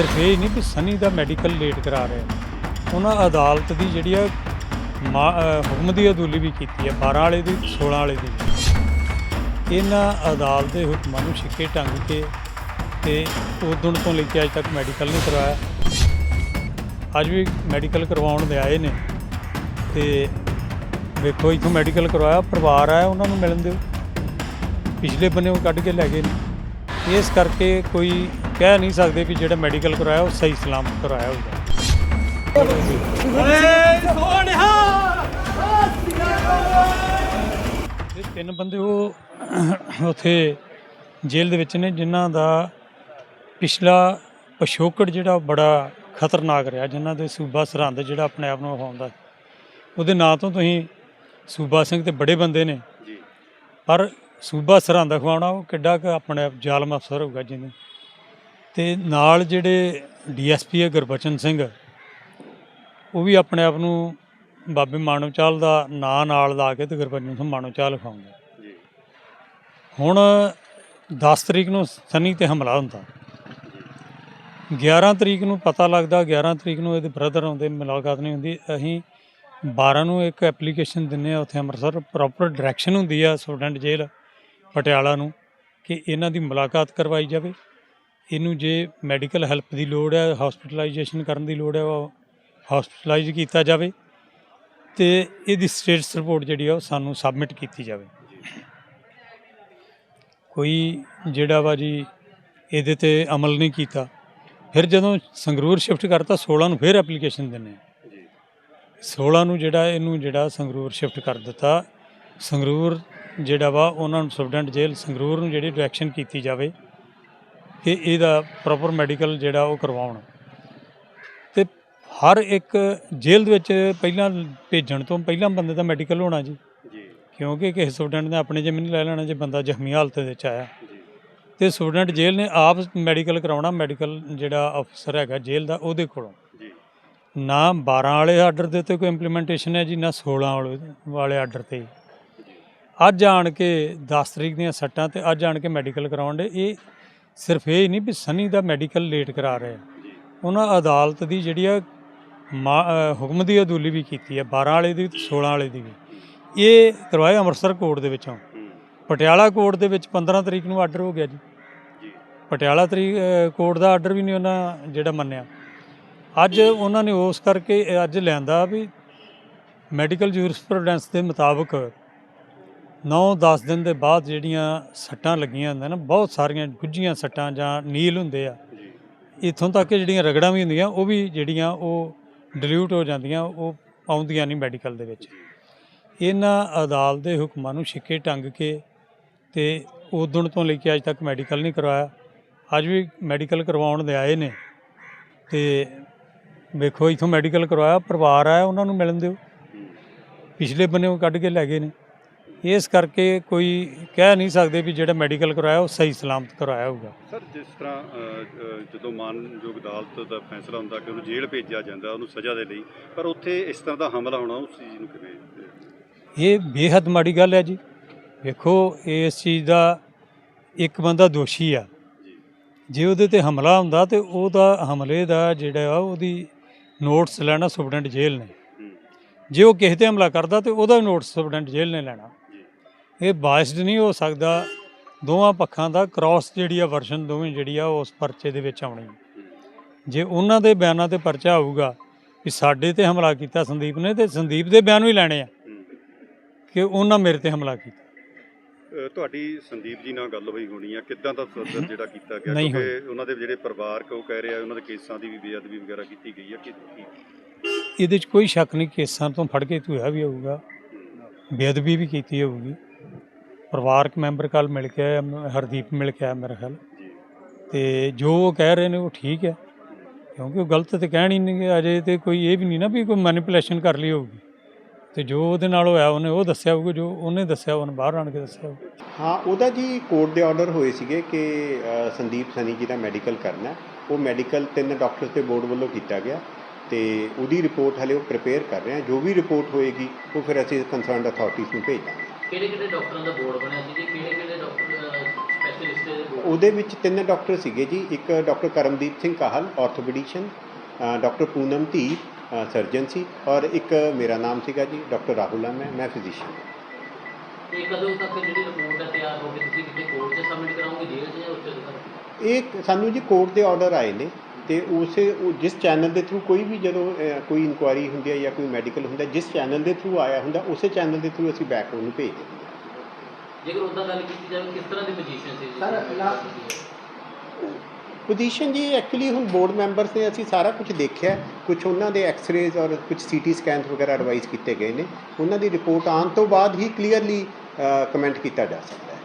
ਸਿਰਫ ਇਹ ਨਹੀਂ ਕਿ ਸਨੀ ਦਾ ਮੈਡੀਕਲ ਲੇਟ ਕਰਾ ਰਹੇ ਉਹਨਾਂ ਅਦਾਲਤ ਦੀ ਜਿਹੜੀ ਆ ਮਾ- ਹੁਕਮ ਦੀ ਅਦੂਲੀ ਵੀ ਕੀਤੀ ਹੈ 12 ਵਾਲੇ ਦੀ 16 ਵਾਲੇ ਦੀ ਇਹਨਾਂ ਅਦਾਲਤ ਦੇ ਹੁਕਮਾਂ ਨੂੰ ਛਿੱਕੇ ਟੰਗ ਕੇ ਤੇ ਉਦੋਂ ਤੋਂ ਲੈ ਕੇ ਅੱਜ ਤੱਕ ਮੈਡੀਕਲ ਨਹੀਂ ਕਰਵਾਇਆ। ਅੱਜ ਵੀ ਮੈਡੀਕਲ ਕਰਵਾਉਣ ਦੇ ਆਏ ਨੇ। ਤੇ ਵੇਖੋ, ਇੱਥੋਂ ਮੈਡੀਕਲ ਕਰਵਾਇਆ, ਪਰਿਵਾਰ ਆਇਆ ਉਹਨਾਂ ਨੂੰ ਮਿਲਣ ਦਿਓ ਪਿਛਲੇ ਬੰਨੇ ਉਹ ਕੱਢ ਕੇ ਲੈ ਗਏ ਨੇ। ਇਸ ਕਰਕੇ ਕੋਈ ਕਹਿ ਨਹੀਂ ਸਕਦੇ ਵੀ ਜਿਹੜਾ ਮੈਡੀਕਲ ਕਰਵਾਇਆ ਉਹ ਸਹੀ ਸਲਾਮਤ ਕਰਵਾਇਆ ਹੋਊਗਾ। ਇਹ ਤਿੰਨ ਬੰਦੇ ਉਹ ਉੱਥੇ ਜੇਲ੍ਹ ਦੇ ਵਿੱਚ ਨੇ ਜਿਨ੍ਹਾਂ ਦਾ ਪਿਛਲਾ ਪਿਛੋਕੜ ਜਿਹੜਾ ਉਹ ਬੜਾ ਖਤਰਨਾਕ ਰਿਹਾ ਜਿਨ੍ਹਾਂ ਦੇ ਸੂਬਾ ਸਰਹੰਦ ਜਿਹੜਾ ਆਪਣੇ ਆਪ ਨੂੰ ਵਿਖਾਉਂਦਾ। ਉਹਦੇ ਨਾਂ ਤੋਂ ਤੁਸੀਂ ਸੂਬਾ ਸਿੰਘ ਤੇ ਬੜੇ ਬੰਦੇ ਨੇ। ਜੀ। ਪਰ ਸੂਬਾ ਸਰਹੰਦ ਖਵਾਉਣਾ ਉਹ ਕਿੱਡਾ ਕੁ ਆਪਣੇ ਆਪ ਜ਼ਾਲਮ ਅਫਸਰ ਹੋਊਗਾ ਜਿਹਨੇ ਤੇ ਨਾਲ ਜਿਹੜੇ ਡੀਐਸਪੀ ਹੈ ਗੁਰਬਚਨ ਸਿੰਘ ਉਹ ਵੀ ਆਪਣੇ ਆਪ ਨੂੰ ਬਾਬੇ ਮਾਨਵਚਾਲ ਦਾ ਨਾਂ ਨਾਲ ਲਾ ਕੇ ਤੇ ਗੁਰਬਚਨ ਸਿੰਘ ਮਾਨਵਚਾਲ ਲਿਖਾਉਂਦਾ ਜੀ। ਹੁਣ 10 ਤਰੀਕ ਨੂੰ ਸਨੀ ਤੇ ਹਮਲਾ ਹੁੰਦਾ। 11 ਤਰੀਕ ਨੂੰ ਪਤਾ ਲੱਗਦਾ 11 ਤਰੀਕ ਨੂੰ ਇਹਦੇ ਬ੍ਰਦਰ ਆਉਂਦੇ ਮੁਲਾਕਾਤ ਨਹੀਂ ਹੁੰਦੀ। ਅਸੀਂ 12 ਨੂੰ ਇੱਕ ਐਪਲੀਕੇਸ਼ਨ ਦਿੰਨੇ ਆ ਉੱਥੇ ਅੰਮ੍ਰਿਤਸਰ ਪ੍ਰੋਪਰ ਡਾਇਰੈਕਸ਼ਨ ਹੁੰਦੀ ਆ ਸਟੂਡੈਂਟ ਜੇਲ੍ਹ ਪਟਿਆਲਾ ਨੂੰ ਕਿ ਇਹਨਾਂ ਦੀ ਮੁਲਾਕਾਤ ਕਰਵਾਈ ਜਾਵੇ। ਇਹਨੂੰ ਜੇ ਮੈਡੀਕਲ ਹੈਲਪ ਦੀ ਲੋੜ ਹੈ ਹਸਪੀਟਲਾਈਜੇਸ਼ਨ ਕਰਨ ਦੀ ਲੋੜ ਹੈ, ਉਹ ਹਸਪੀਟਲਾਈਜ਼ ਕੀਤਾ ਜਾਵੇ ਤੇ ਇਹਦੀ ਸਟੇਟਸ ਰਿਪੋਰਟ ਜਿਹੜੀ ਆ, ਉਹ ਸਾਨੂੰ ਸਬਮਿਟ ਕੀਤੀ ਜਾਵੇ। ਕੋਈ ਜਿਹੜਾ ਵਾ ਜੀ ਇਹਦੇ ਤੇ ਅਮਲ ਨਹੀਂ ਕੀਤਾ, ਫਿਰ ਜਦੋਂ ਸੰਗਰੂਰ ਸ਼ਿਫਟ ਕਰਤਾ 16 ਨੂੰ ਫਿਰ ਐਪਲੀਕੇਸ਼ਨ ਦਿੰਨੇ ਆ ਜੀ 16 ਨੂੰ ਜਿਹੜਾ ਇਹਨੂੰ ਜਿਹੜਾ ਸੰਗਰੂਰ ਸ਼ਿਫਟ ਕਰ ਦਿੱਤਾ, ਸੰਗਰੂਰ ਜਿਹੜਾ ਵਾ, ਉਹਨਾਂ ਨੂੰ ਸਟੂਡੈਂਟ ਜੇਲ੍ਹ ਸੰਗਰੂਰ ਨੂੰ ਜਿਹੜੀ ਡਾਇਰੈਕਸ਼ਨ ਕੀਤੀ ਜਾਵੇ ਕਿ ਇਹਦਾ ਪ੍ਰੋਪਰ ਮੈਡੀਕਲ ਜਿਹੜਾ ਉਹ ਕਰਵਾਉਣ। ਤੇ ਹਰ ਇੱਕ ਜੇਲ੍ਹ ਦੇ ਵਿੱਚ ਪਹਿਲਾਂ ਭੇਜਣ ਤੋਂ ਪਹਿਲਾਂ ਬੰਦੇ ਦਾ ਮੈਡੀਕਲ ਹੋਣਾ ਜੀ। ਜੀ। ਕਿਉਂਕਿ ਕਿਸੇ ਸਟੂਡੈਂਟ ਨੇ ਆਪਣੇ ਜਿੰਮ ਨਹੀਂ ਲੈ ਲੈਣਾ ਜੇ ਬੰਦਾ ਜ਼ਖਮੀ ਹਾਲਤ ਦੇ ਵਿੱਚ ਆਇਆ। ਤੇ ਸਟੂਡੈਂਟ ਜੇਲ੍ਹ ਨੇ ਆਪ ਮੈਡੀਕਲ ਕਰਾਉਣਾ ਮੈਡੀਕਲ ਜਿਹੜਾ ਅਫਸਰ ਹੈਗਾ ਜੇਲ੍ਹ ਦਾ ਉਹਦੇ ਕੋਲੋਂ। ਜੀ। ਨਾ 12 ਵਾਲੇ ਆਰਡਰ ਦੇ ਉੱਤੇ ਕੋਈ ਇੰਪਲੀਮੈਂਟੇਸ਼ਨ ਹੈ ਜੀ ਨਾ 16 ਵਾਲੇ ਵਾਲੇ ਆਰਡਰ ਤੇ। ਅੱਜ ਆਣ ਕੇ 10 ਤਰੀਕ ਦੀਆਂ ਸੱਟਾਂ ਤੇ ਅੱਜ ਆਣ ਕੇ ਮੈਡੀਕਲ ਕਰਾਉਣ ਦੇ ਇਹ ਸਿਰਫ ਇਹ ਨਹੀਂ ਵੀ ਸਨੀ ਦਾ ਮੈਡੀਕਲ ਲੇਟ ਕਰਾ ਰਹੇ ਆ। ਉਹਨਾਂ ਅਦਾਲਤ ਦੀ ਜਿਹੜੀ ਆ ਮਾ- ਹੁਕਮ ਦੀ ਅਦੂਲੀ ਵੀ ਕੀਤੀ ਹੈ 12 ਵਾਲੇ ਦੀ ਤੇ 16 ਵਾਲੇ ਦੀ ਵੀ। ਇਹ ਕਰਵਾਇਆ ਅੰਮ੍ਰਿਤਸਰ ਕੋਰਟ ਦੇ ਵਿੱਚੋਂ। ਪਟਿਆਲਾ ਕੋਰਟ ਦੇ ਵਿੱਚ 15 ਤਰੀਕ ਨੂੰ ਆਰਡਰ ਹੋ ਗਿਆ ਜੀ। ਪਟਿਆਲਾ ਤਰੀਕ ਕੋਰਟ ਦਾ ਆਰਡਰ ਵੀ ਨਹੀਂ ਉਹਨਾਂ ਜਿਹੜਾ ਮੰਨਿਆ। ਅੱਜ ਉਹਨਾਂ ਨੇ ਉਸ ਕਰਕੇ ਅੱਜ ਲਿਆਂਦਾ ਵੀ ਮੈਡੀਕਲ ਜੂਰਿਸਪ੍ਰੂਡੈਂਸ ਦੇ ਮੁਤਾਬਕ 9-10 ਦਿਨ ਦੇ ਬਾਅਦ ਜਿਹੜੀਆਂ ਸੱਟਾਂ ਲੱਗੀਆਂ ਹੁੰਦੀਆਂ ਨਾ ਬਹੁਤ ਸਾਰੀਆਂ ਗੁੱਝੀਆਂ ਸੱਟਾਂ ਜਾਂ ਨੀਲ ਹੁੰਦੇ ਆ। ਜੀ। ਇੱਥੋਂ ਤੱਕ ਕਿ ਜਿਹੜੀਆਂ ਰਗੜਾਂ ਵੀ ਹੁੰਦੀਆਂ ਉਹ ਵੀ ਜਿਹੜੀਆਂ ਉਹ ਡਿਲੀਊਟ ਹੋ ਜਾਂਦੀਆਂ ਉਹ ਆਉਂਦੀਆਂ ਨਹੀਂ ਮੈਡੀਕਲ ਦੇ ਵਿੱਚ। ਇਹਨਾਂ ਅਦਾਲਤ ਦੇ ਹੁਕਮਾਂ ਨੂੰ ਛਿੱਕੇ ਟੰਗ ਕੇ ਤੇ ਉਦੋਂ ਤੋਂ ਲੈ ਕੇ ਅੱਜ ਤੱਕ ਮੈਡੀਕਲ ਨਹੀਂ ਕਰਵਾਇਆ। ਅੱਜ ਵੀ ਮੈਡੀਕਲ ਕਰਵਾਉਣ ਦੇ ਆਏ ਨੇ ਤੇ ਵੇਖੋ ਇੱਥੋਂ ਮੈਡੀਕਲ ਕਰਵਾਇਆ ਪਰਿਵਾਰ ਆਇਆ ਉਹਨਾਂ ਨੂੰ ਮਿਲਣ ਦਿਓ। ਪਿਛਲੇ ਬੰਨੇ ਉਹ ਕੱਢ ਕੇ ਲੈ ਗਏ ਨੇ। ਇਸ ਕਰਕੇ ਕੋਈ ਕਹਿ ਨਹੀਂ ਸਕਦੇ ਵੀ ਜਿਹੜਾ ਮੈਡੀਕਲ ਕਰਵਾਇਆ ਉਹ ਸਹੀ ਸਲਾਮਤ ਕਰਵਾਇਆ ਹੋਊਗਾ। ਸਰ ਜਿਸ ਤਰ੍ਹਾਂ ਅ, ਅ, ਜਦੋਂ ਮਾਨਯੋਗ ਅਦਾਲਤ ਦਾ ਫੈਸਲਾ ਹੁੰਦਾ ਕਿ ਉਹਨੂੰ ਜੇਲ੍ਹ ਭੇਜਿਆ ਜਾਂਦਾ ਉਹਨੂੰ ਸਜ਼ਾ ਦੇ ਲਈ ਪਰ ਉੱਥੇ ਇਸ ਤਰ੍ਹਾਂ ਦਾ ਹਮਲਾ ਹੋਣਾ ਉਸ ਚੀਜ਼ ਨੂੰ ਕਿਵੇਂ ਇਹ ਬੇਹੱਦ ਮਾੜੀ ਗੱਲ ਹੈ ਜੀ। ਵੇਖੋ ਇਸ ਚੀਜ਼ ਦਾ ਇੱਕ ਬੰਦਾ ਦੋਸ਼ੀ ਆ। ਜੀ। ਜੇ ਉਹਦੇ ਤੇ ਹਮਲਾ ਹੁੰਦਾ ਤੇ ਉਹਦਾ ਹਮਲੇ ਦਾ ਜਿਹੜਾ ਆ ਉਹਦੀ ਨੋਟਸ ਲੈਣਾ ਸੁਪਰਡੈਂਟ ਜੇਲ੍ਹ ਨੇ। ਹੂੰ। ਜੇ ਉਹ ਕਿਸੇ ਤੇ ਹਮਲਾ ਕਰਦਾ ਤੇ ਉਹਦਾ ਵੀ ਨੋਟਸ ਸੁਪਰਡੈਂਟ ਜੇਲ੍ਹ ਨੇ ਲੈਣਾ। ਇਹ ਬਾਇਸਡ ਨਹੀਂ ਹੋ ਸਕਦਾ। ਦੋਵਾਂ ਪੱਖਾਂ ਦਾ ਕ੍ਰਾਸ ਜਿਹੜੀ ਆ ਵਰਸ਼ਨ ਦੋਵੇਂ ਜਿਹੜੀ ਆ ਉਸ ਪਰਚੇ ਦੇ ਵਿੱਚ ਆਉਣੀ। ਜੇ ਉਹਨਾਂ ਦੇ ਬਿਆਨਾਂ ਤੇ ਪਰਚਾ ਆਊਗਾ ਵੀ ਸਾਡੇ ਤੇ ਹਮਲਾ ਕੀਤਾ ਸੰਦੀਪ ਨੇ ਤੇ ਸੰਦੀਪ ਦੇ ਬਿਆਨ ਵੀ ਲੈਣੇ ਆ ਕਿ ਉਹਨਾਂ ਮੇਰੇ ਤੇ ਹਮਲਾ ਕੀਤਾ। ਤੁਹਾਡੀ ਸੰਦੀਪ ਜੀ ਨਾਲ ਗੱਲ ਹੋਈ ਹੋਣੀ ਆ ਕਿੱਦਾਂ ਦਾ ਸਦਰ ਜਿਹੜਾ ਕੀਤਾ ਗਿਆ? ਕਿਉਂਕਿ ਉਹਨਾਂ ਦੇ ਜਿਹੜੇ ਪਰਿਵਾਰਕ ਉਹ ਕਹਿ ਰਹੇ ਆ ਉਹਨਾਂ ਦੇ ਕੇਸਾਂ ਦੀ ਵੀ ਬੇਅਦਬੀ ਵਗੈਰਾ ਕੀਤੀ ਗਈ ਆ ਕਿ ਕੀ? ਇਹਦੇ 'ਚ ਕੋਈ ਸ਼ੱਕ ਨਹੀਂ ਕੇਸਾਂ ਤੋਂ ਫੜ ਕੇ ਧੋਇਆ ਵੀ ਹੋਊਗਾ। ਬੇਅਦਬੀ ਵੀ ਕੀਤੀ ਹੋਊਗੀ। ਪਰਿਵਾਰਕ ਮੈਂਬਰ ਕੱਲ ਮਿਲ ਕੇ ਆਇਆ ਮ- ਹਰਦੀਪ ਮਿਲ ਕੇ ਆਇਆ ਮੇਰੇ ਖਿਆਲ ਜੀ ਤੇ ਜੋ ਉਹ ਕਹਿ ਰਹੇ ਨੇ ਉਹ ਠੀਕ ਹੈ ਕਿਉਂਕਿ ਉਹ ਗਲਤ ਤੇ ਕਹਿਣ ਹੀ ਨਹੀਂ ਗੇ। ਅਜੇ ਤੇ ਕੋਈ ਇਹ ਵੀ ਨਹੀਂ ਨਾ ਵੀ ਕੋਈ ਮੈਨੀਪੂਲੇਸ਼ਨ ਕਰ ਲਈ ਹੋਊਗੀ ਤੇ ਜੋ ਉਹਦੇ ਨਾਲ ਹੋਇਆ ਉਹਨੇ ਉਹ ਦੱਸਿਆ ਹੋਊਗਾ ਜੋ ਉਹਨੇ ਦੱਸਿਆ ਉਹਨੇ ਬਾਹਰ ਆਣ ਕੇ ਦੱਸਿਆ ਹੋਊਗਾ ਹਾਂ ਉਹਦਾ ਜੀ ਕੋਰਟ ਦੇ ਆਰਡਰ ਹੋਏ ਸੀਗੇ ਕਿ ਅ, ਸੰਦੀਪ ਸਨੀ ਜੀ ਦਾ ਮੈਡੀਕਲ ਕਰਨਾ ਹੈ। ਉਹ ਮੈਡੀਕਲ ਤਿੰਨ ਡਾਕਟਰਸ ਦੇ ਬੋਰਡ ਵੱਲੋਂ ਕੀਤਾ ਗਿਆ ਤੇ ਉਹਦੀ ਰਿਪੋਰਟ ਹਲੇ ਉਹ ਪ੍ਰਿਪੇਅਰ ਕਰ ਰਹੇ ਆ ਜੋ ਵੀ ਰਿਪੋਰਟ ਹੋਏਗੀ ਉਹ ਫਿਰ ਅਸੀਂ ਕੰਸਰਨਡ ਅਥਾਰਟੀਜ਼ ਨੂੰ ਭੇਜ ਦਾਂਗੇ ਕਿਹੜੇ ਕਿਹੜੇ ਡਾਕਟਰਾਂ ਦਾ ਬੋਰਡ ਬਣਿਆ ਸੀ ਜੀ? ਕਿਹੜੇ ਕਿਹੜੇ ਡਾਕਟਰ ਸਪੈਸ਼ਲਿਸਟ ਹੈ ਉਹਦੇ ਵਿੱਚ ਤਿੰਨ ਡਾਕਟਰ ਸੀਗੇ ਜੀ। ਇੱਕ doctor Karamdeep Singh Kahal orthopaedician doctor Poonam ਧੀ ਸਰਜਨ ਸੀ ਔਰ ਇੱਕ ਮੇਰਾ ਨਾਮ ਸੀਗਾ ਜੀ ਡਾਕਟਰ ਰਾਹੁਲ ਆ ਮੈਂ ਮੈਂ ਫਿਜ਼ੀਸ਼ੀਅਨ ਇਹ ਕਦੋਂ ਤੱਕ ਜਿਹੜੀ ਰਿਪੋਰਟ ਹੈ ਤਿਆਰ ਹੋ ਕੇ ਤੁਸੀਂ ਕਿਤੇ ਕੋਰਟ 'ਚ ਸਬਮਿਟ ਕਰਾਓਗੇ ਜੇਲ੍ਹ 'ਚ ਜਾਂ ਉੱਚ ਅਧਿਕਾਰੀ ਇਹ ਸਾਨੂੰ ਜੀ ਕੋਰਟ ਦੇ ਆਰਡਰ ਆਏ ਨੇ। ਤੇ ਉਸੇ ਉਹ ਜਿਸ ਚੈਨਲ ਦੇ ਥਰੂ ਕੋਈ ਵੀ ਜਦੋਂ ਕੋਈ ਇਨਕੁਆਇਰੀ ਹੁੰਦੀ ਹੈ ਜਾਂ ਕੋਈ ਮੈਡੀਕਲ ਹੁੰਦਾ ਜਿਸ ਚੈਨਲ ਦੇ ਥਰੂ ਆਇਆ ਹੁੰਦਾ ਉਸੇ ਚੈਨਲ ਦੇ ਥਰੂ ਅਸੀਂ ਬੈਕ ਉਹਨੂੰ ਭੇਜ ਦਿੰਦੇ ਹਾਂ। ਜੇਕਰ ਉਦਾਂ ਗੱਲ ਕੀਤੀ ਜਾਵੇ ਕਿਸ ਤਰ੍ਹਾਂ ਦੀ ਪੋਜੀਸ਼ਨ ਸੀ? ਲਾ- ਪੋਜੀਸ਼ਨ ਜੀ ਐਕਚੁਅਲੀ ਹੁਣ ਬੋਰਡ ਮੈਂਬਰਸ ਨੇ ਅਸੀਂ ਸਾਰਾ ਕੁਝ ਦੇਖਿਆ ਕੁਝ ਉਹਨਾਂ ਦੇ ਐਕਸ-ਰੇਜ਼ ਔਰ ਕੁਝ ਸੀਟੀ ਸਕੈਨਸ ਵਗੈਰਾ ਐਡਵਾਈਸ ਕੀਤੇ ਗਏ ਨੇ। ਉਹਨਾਂ ਦੀ ਰਿਪੋਰਟ ਆਉਣ ਤੋਂ ਬਾਅਦ ਹੀ ਕਲੀਅਰਲੀ ਕਮੈਂਟ ਕੀਤਾ ਜਾ ਸਕਦਾ।